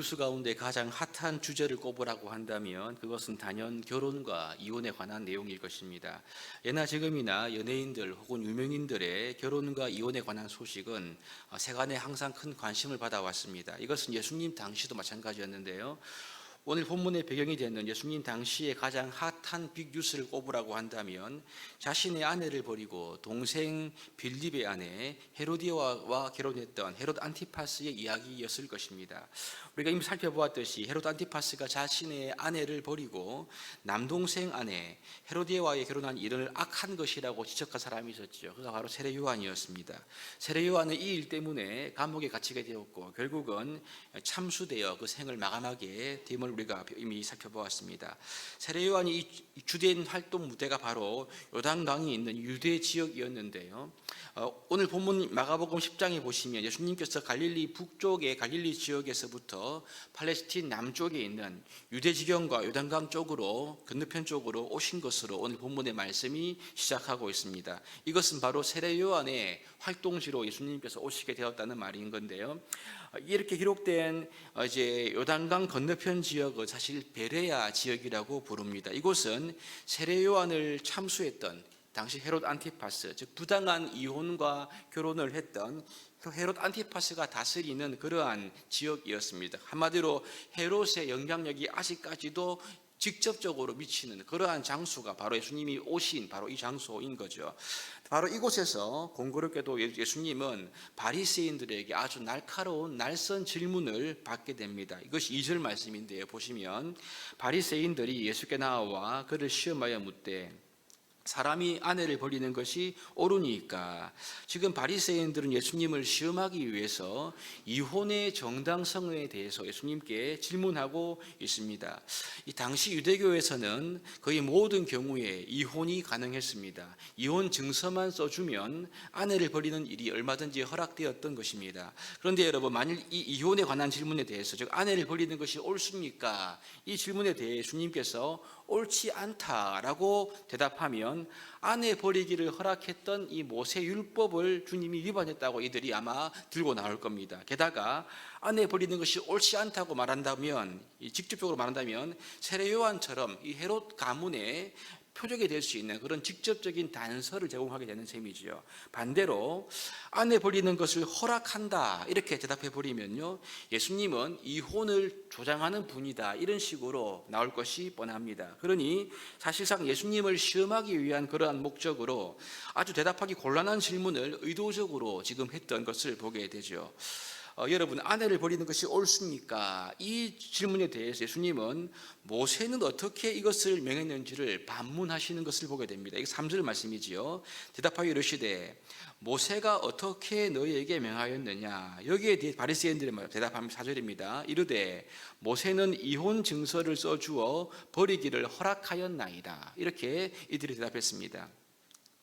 뉴스 가운데 가장 핫한 주제를 꼽으라고 한다면 그것은 단연 결혼과 이혼에 관한 내용일 것입니다. 예나 지금이나 연예인들 혹은 유명인들의 결혼과 이혼에 관한 소식은 세간에 항상 큰 관심을 받아왔습니다. 이것은 예수님 당시도 마찬가지였는데요. 오늘 본문의 배경이 되는 예수님 당시에 가장 핫한 빅뉴스를 꼽으라고 한다면 자신의 아내를 버리고 동생 빌립의 아내 헤로디아와 결혼했던 헤롯 안티파스의 이야기였을 것입니다. 우리가 이미 살펴보았듯이 헤롯 안티파스가 자신의 아내를 버리고 남동생 아내 헤로디아와의 결혼한 일을 악한 것이라고 지적한 사람이 있었죠. 그가 바로 세례 요한이었습니다. 세례 요한은 이 일 때문에 감옥에 갇히게 되었고 결국은 참수되어 그 생을 마감하게 됨을 우리가 이미 살펴보았습니다. 세례 요한이 이 주된 활동 무대가 바로 요단강이 있는 유대 지역이었는데요. 어, 오늘 본문 마가복음 10장에 보시면 예수님께서 갈릴리 북쪽의 갈릴리 지역에서부터 팔레스틴 남쪽에 있는 유대 지경과 요단강 쪽으로 건너편 쪽으로 오신 것으로 오늘 본문의 말씀이 시작하고 있습니다. 이것은 바로 세례 요한의 활동지로 예수님께서 오시게 되었다는 말인 건데요. 이렇게 기록된 어, 이제 요단강 건너편 지역은 사실 베레아 지역이라고 부릅니다. 이곳은 세례 요한을 참수했던 당시 헤롯 안티파스 즉 부당한 이혼과 결혼을 했던 그 헤롯 안티파스가 다스리는 그러한 지역이었습니다. 한마디로 헤롯의 영향력이 아직까지도 직접적으로 미치는 그러한 장소가 바로 예수님이 오신 바로 이 장소인 거죠. 바로 이곳에서 공교롭게도 예수님은 바리새인들에게 아주 날카로운 날선 질문을 받게 됩니다. 이것이 2절 말씀인데요. 보시면 바리새인들이 예수께 나와 그를 시험하여 묻되 사람이 아내를 버리는 것이 옳으니까 지금 바리새인들은 예수님을 시험하기 위해서 이혼의 정당성에 대해서 예수님께 질문하고 있습니다. 이 당시 유대교에서는 거의 모든 경우에 이혼이 가능했습니다. 이혼 증서만 써주면 아내를 버리는 일이 얼마든지 허락되었던 것입니다. 그런데 여러분 만일 이 이혼에 관한 질문에 대해서 즉 아내를 버리는 것이 옳습니까? 이 질문에 대해 예수님께서 옳지 않다라고 대답하면 아내 버리기를 허락했던 이 모세 율법을 주님이 위반했다고 이들이 아마 들고 나올 겁니다. 게다가 아내 버리는 것이 옳지 않다고 말한다면 직접적으로 말한다면 세례 요한처럼 이 헤롯 가문의 표적이 될 수 있는 그런 직접적인 단서를 제공하게 되는 셈이지요. 반대로 아내 버리는 것을 허락한다 이렇게 대답해 버리면요, 예수님은 이혼을 조장하는 분이다 이런 식으로 나올 것이 뻔합니다. 그러니 사실상 예수님을 시험하기 위한 그러한 목적으로 아주 대답하기 곤란한 질문을 의도적으로 지금 했던 것을 보게 되죠. 어, 여러분 아내를 버리는 것이 옳습니까? 이 질문에 대해서 예수님은 모세는 어떻게 이것을 명했는지를 반문하시는 것을 보게 됩니다. 이게 3절 말씀이지요. 대답하여 이르시되 모세가 어떻게 너희에게 명하였느냐? 여기에 대해 바리새인들이 대답하면 4절입니다. 이르되 모세는 이혼 증서를 써 주어 버리기를 허락하였나이다. 이렇게 이들이 대답했습니다.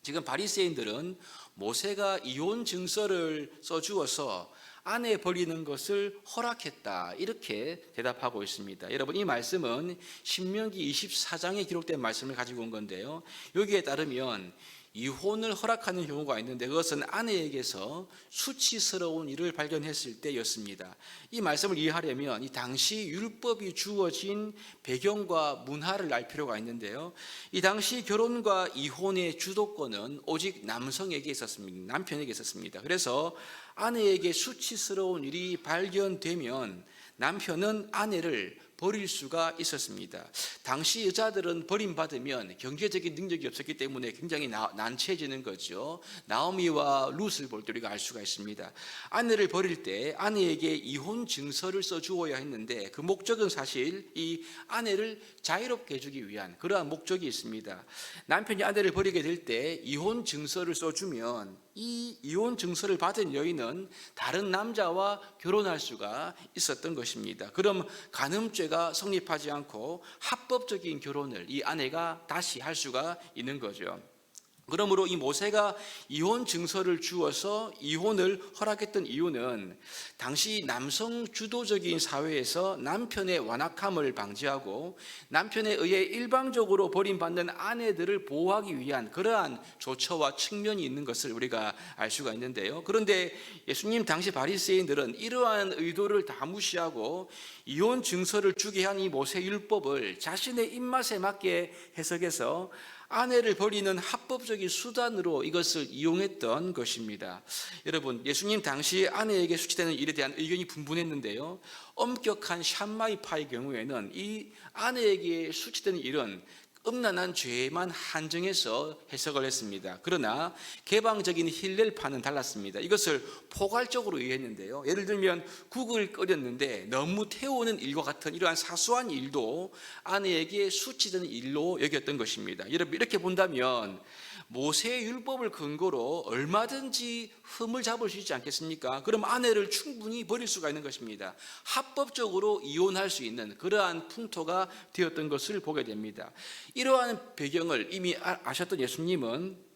지금 바리새인들은 모세가 이혼 증서를 써 주어서 아내 버리는 것을 허락했다. 이렇게 대답하고 있습니다. 여러분, 이 말씀은 신명기 24장에 기록된 말씀을 가지고 온 건데요. 여기에 따르면 이혼을 허락하는 경우가 있는데 그것은 아내에게서 수치스러운 일을 발견했을 때였습니다. 이 말씀을 이해하려면 이 당시 율법이 주어진 배경과 문화를 알 필요가 있는데요. 이 당시 결혼과 이혼의 주도권은 오직 남성에게 있었습니다. 남편에게 있었습니다. 그래서 아내에게 수치스러운 일이 발견되면 남편은 아내를 버릴 수가 있었습니다. 당시 여자들은 버림받으면 경제적인 능력이 없었기 때문에 굉장히 나, 난처해지는 거죠. 나오미와 룻을 볼 때 우리가 알 수가 있습니다. 아내를 버릴 때 아내에게 이혼 증서를 써주어야 했는데 그 목적은 사실 이 아내를 자유롭게 해주기 위한 그러한 목적이 있습니다. 남편이 아내를 버리게 될 때 이혼 증서를 써주면 이 이혼 증서를 받은 여인은 다른 남자와 결혼할 수가 있었던 것입니다. 그럼 간음죄가 성립하지 않고 합법적인 결혼을 이 아내가 다시 할 수가 있는 거죠. 그러므로 이 모세가 이혼 증서를 주어서 이혼을 허락했던 이유는 당시 남성 주도적인 사회에서 남편의 완악함을 방지하고 남편에 의해 일방적으로 버림받는 아내들을 보호하기 위한 그러한 조처와 측면이 있는 것을 우리가 알 수가 있는데요. 그런데 예수님 당시 바리새인들은 이러한 의도를 다 무시하고 이혼 증서를 주게 한 이 모세 율법을 자신의 입맛에 맞게 해석해서 아내를 버리는 합법적인 수단으로 이것을 이용했던 것입니다. 여러분, 예수님 당시 아내에게 수치되는 일에 대한 의견이 분분했는데요. 엄격한 샴마이파의 경우에는 이 아내에게 수치되는 일은 음란한 죄만 한정해서 해석을 했습니다. 그러나 개방적인 힐렐파는 달랐습니다. 이것을 포괄적으로 이해했는데요. 예를 들면 국을 끓였는데 너무 태우는 일과 같은 이러한 사소한 일도 아내에게 수치되는 일로 여겼던 것입니다. 여러분 이렇게 본다면 모세의 율법을 근거로 얼마든지 흠을 잡을 수 있지 않겠습니까? 그럼 아내를 충분히 버릴 수가 있는 것입니다. 합법적으로 이혼할 수 있는 그러한 풍토가 되었던 것을 보게 됩니다. 이러한 배경을 이미 아- 아셨던 예수님은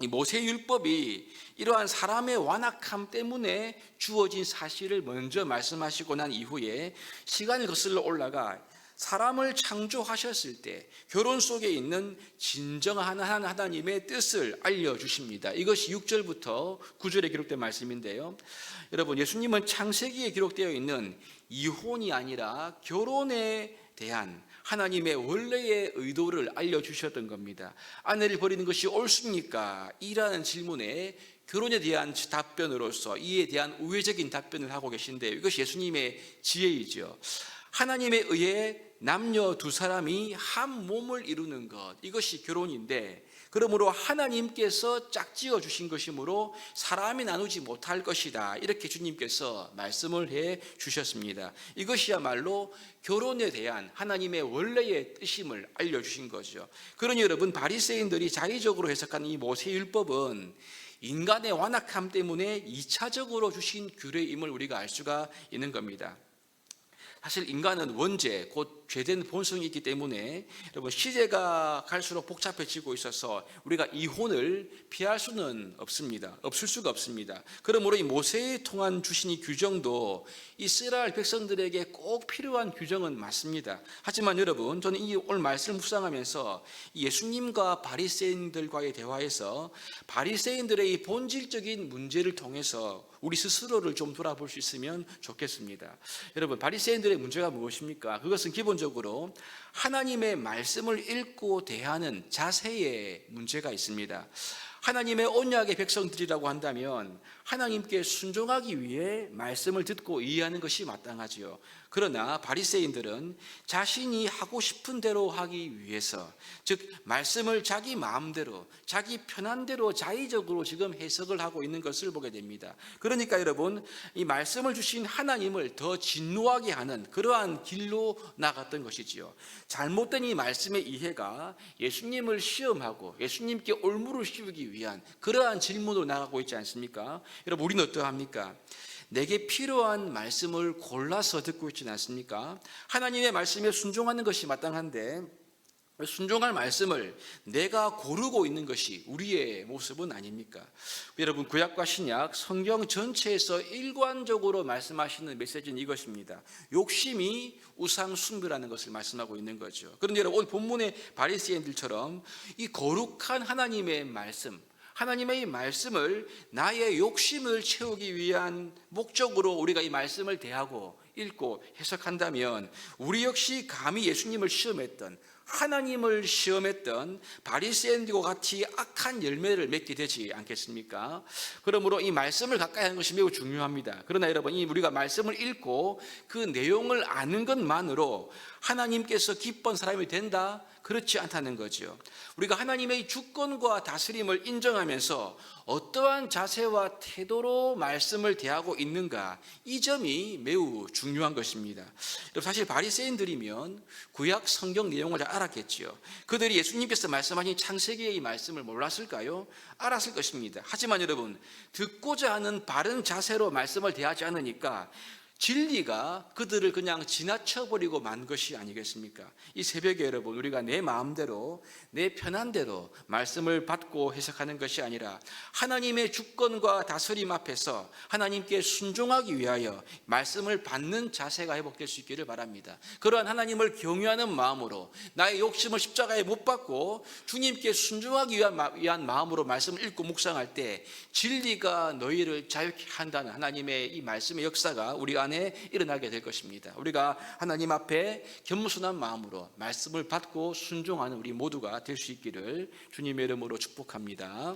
이 모세 율법이 이러한 사람의 완악함 때문에 주어진 사실을 먼저 말씀하시고 난 이후에 시간을 거슬러 올라가 사람을 창조하셨을 때 결혼 속에 있는 진정한 하나님의 뜻을 알려주십니다. 이것이 6절부터 9절에 기록된 말씀인데요. 여러분, 예수님은 창세기에 기록되어 있는 이혼이 아니라 결혼에 대한 하나님의 원래의 의도를 알려주셨던 겁니다. 아내를 버리는 것이 옳습니까? 이라는 질문에 결혼에 대한 답변으로서 이에 대한 우회적인 답변을 하고 계신데요. 이것이 예수님의 지혜이죠. 하나님에 의해 남녀 두 사람이 한 몸을 이루는 것 이것이 결혼인데 그러므로 하나님께서 짝지어 주신 것이므로 사람이 나누지 못할 것이다. 이렇게 주님께서 말씀을 해 주셨습니다. 이것이야말로 결혼에 대한 하나님의 원래의 뜻임을 알려주신 거죠. 그러니 여러분 바리새인들이 자의적으로 해석하는 이 모세율법은 인간의 완악함 때문에 2차적으로 주신 규례임을 우리가 알 수가 있는 겁니다 사실 인간은 원죄, 곧 죄된 본성이 있기 때문에 여러분 시대가 갈수록 복잡해지고 있어서 우리가 이혼을 피할 수는 없습니다. 없을 수가 없습니다. 그러므로 이 모세에 통한 주신 이 규정도 이스라엘 백성들에게 꼭 필요한 규정은 맞습니다. 하지만 여러분 저는 이 오늘 말씀을 묵상하면서 예수님과 바리새인들과의 대화에서 바리새인들의 이 본질적인 문제를 통해서 우리 스스로를 좀 돌아볼 수 있으면 좋겠습니다. 여러분 바리새인들의 문제가 무엇입니까? 그것은 기본적으로 하나님의 말씀을 읽고 대하는 자세에 문제가 있습니다. 하나님의 언약의 백성들이라고 한다면 하나님께 순종하기 위해 말씀을 듣고 이해하는 것이 마땅하지요. 그러나 바리새인들은 자신이 하고 싶은 대로 하기 위해서 즉 말씀을 자기 마음대로 자기 편한 대로 자의적으로 지금 해석을 하고 있는 것을 보게 됩니다. 그러니까 여러분 이 말씀을 주신 하나님을 더 진노하게 하는 그러한 길로 나갔던 것이지요. 잘못된 이 말씀의 이해가 예수님을 시험하고 예수님께 올무를 씌우기 위한 그러한 질문으로 나가고 있지 않습니까? 여러분 우리는 어떠합니까? 내게 필요한 말씀을 골라서 듣고 있지는 않습니까? 하나님의 말씀에 순종하는 것이 마땅한데 순종할 말씀을 내가 고르고 있는 것이 우리의 모습은 아닙니까? 여러분 구약과 신약 성경 전체에서 일관적으로 말씀하시는 메시지는 이것입니다. 욕심이 우상 숭배라는 것을 말씀하고 있는 거죠. 그런데 여러분 오늘 본문의 바리새인들처럼 이 거룩한 하나님의 말씀 하나님의 이 말씀을 나의 욕심을 채우기 위한 목적으로 우리가 이 말씀을 대하고 읽고 해석한다면 우리 역시 감히 예수님을 시험했던 하나님을 시험했던 바리새인들과 같이 악한 열매를 맺게 되지 않겠습니까? 그러므로 이 말씀을 가까이 하는 것이 매우 중요합니다. 그러나 여러분, 이 우리가 말씀을 읽고 그 내용을 아는 것만으로 하나님께서 기쁜 사람이 된다? 그렇지 않다는 거죠. 우리가 하나님의 주권과 다스림을 인정하면서 어떠한 자세와 태도로 말씀을 대하고 있는가 이 점이 매우 중요한 것입니다. 사실 바리새인들이면 구약 성경 내용을 잘 알았겠지요. 그들이 예수님께서 말씀하신 창세기의 말씀을 몰랐을까요? 알았을 것입니다. 하지만 여러분 듣고자 하는 바른 자세로 말씀을 대하지 않으니까 진리가 그들을 그냥 지나쳐버리고 만 것이 아니겠습니까? 이 새벽에 여러분, 우리가 내 마음대로, 내 편한 대로 말씀을 받고 해석하는 것이 아니라 하나님의 주권과 다스림 앞에서 하나님께 순종하기 위하여 말씀을 받는 자세가 회복될 수 있기를 바랍니다. 그러한 하나님을 경유하는 마음으로 나의 욕심을 십자가에 못 박고 주님께 순종하기 위한, 마음으로 말씀을 읽고 묵상할 때 진리가 너희를 자유케 한다는 하나님의 이 말씀의 역사가 우리 안에 일어나게 될 것입니다. 우리가 하나님 앞에 겸손한 마음으로 말씀을 받고 순종하는 우리 모두가 될 수 있기를 주님의 이름으로 축복합니다.